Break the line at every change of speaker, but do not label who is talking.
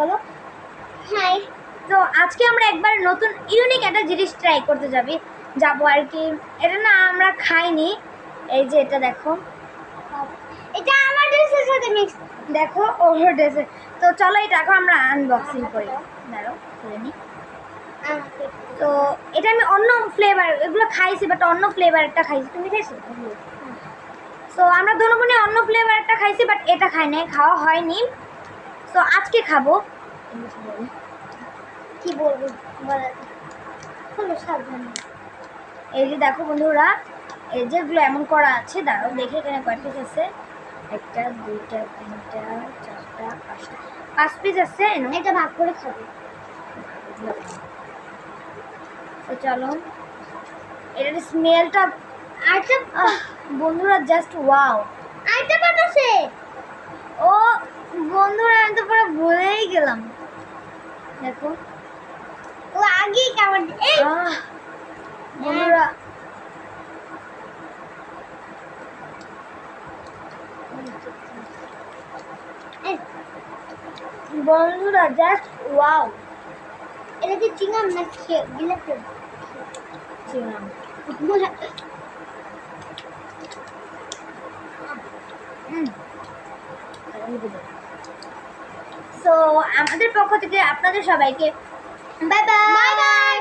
বলো?
হাই
তো আজকে আমরা একবার নতুন ইউনিক একটা জিনিস ট্রাই করতে যাবি। যাব আর কি। এটা না আমরা খাইনি। এই যে এটা দেখো।
এটা আমার ড্রেসের সাথে মিক্স
দেখো ওভার ড্রেসে তো চলো এটা এখন আমরা আনবক্সিং করি। দাঁড়ো খুলে নিই তো এটা আমি অন্য ফ্লেভার এগুলো খাইছি বাট অন্য ফ্লেভারটা খাইছি। তুমি খাইছো? তো আমরা দুনো বোনে অন্য ফ্লেভারটা খাইছি বাট এটা খাই নাই খাওয়া হয়নি। তো আজকে খাব।
কি বলব? বলা খুব সাবধানে
এই যে দেখো বন্ধুরা এই যেগুলো এমন করা আছে দাঁড়াও দেখে এখানে কয় পিস আছে। একটা দুইটা তিনটা চারটা পাঁচটা। পাঁচ পিস আছে।
এটা ভাগ করে খাবে।
তো চলো। এটার স্মেলটা আহ বন্ধুরা জাস্ট ওয়াও
পাট আছে
ও বন্ধুরা আমি তো পুরো ভুলেই গেলাম দেখো
ও আগেই কামড় এই
আহ বন্ধুরা
এই,
বন্ধুরা জাস্ট ওয়াও
এটা কি চিংগাম না খেয়ে গিলাপি
চিংড়াম সো আমাদের পক্ষ থেকে আপনাদের সবাইকে
বাই বাই